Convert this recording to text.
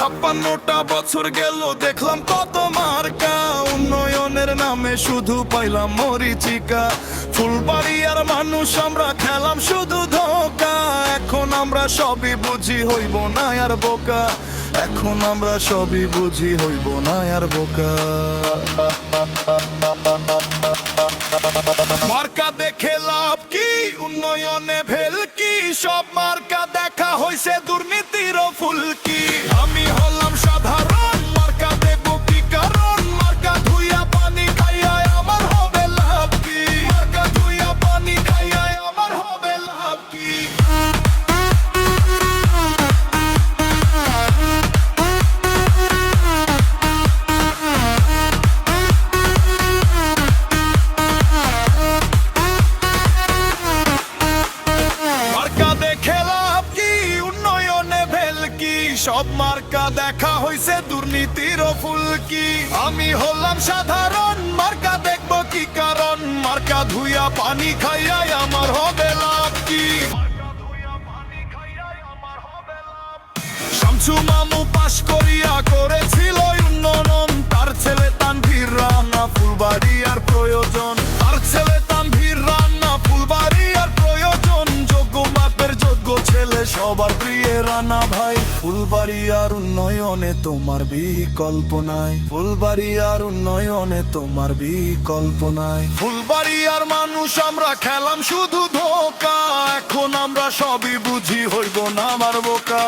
চুয়ান্নটা বছর গেল, দেখলাম কত মার্কা। উন্নয়নের নামে শুধু পাইলাম মরিচিকা। ফুলবাড়িয়ার মানুষ আমরা খেলাম শুধু ধোকা। এখন আমরা সবই বুঝি হইব না আর বোকা। এখন আমরা সবই বুঝি হইব না আর বোকা। মার্কা দেখে লাভ কি? উন্নয়নে ভেল কি? সব মার্কা দেখা হইছে দুর্নীতির সব মার্কা দেখা হইছে দুর্নীতির ফুলকি আমি হলাম সাধারণ, মার্কা দেখব কি কারণ? মার্কা ধুইয়া পানি খাইয়াই আমার হবে লাভ কি? শামসু মামু পাশ করিয়া করেছিল উন্নয়ন। তার ছেলে তানভীর রানা, ফুলবাড়ি আর প্রয়োজন। তার ছেলে তানভীর রানা, ফুলবাড়ি আর প্রয়োজন। যোগ্য মাপের যোগ্য ছেলে সবার প্রিয় রানা ভাই। ফুলবাড়ি আর উন্নয়নে তোমার বিকল্প নাই। আর উন্নয়নে তোমার বিকল্প নাই। আর মানুষ আমরা খেলাম শুধু ধোকা। এখন আমরা সবই বুঝি হইব না আমার বোকা।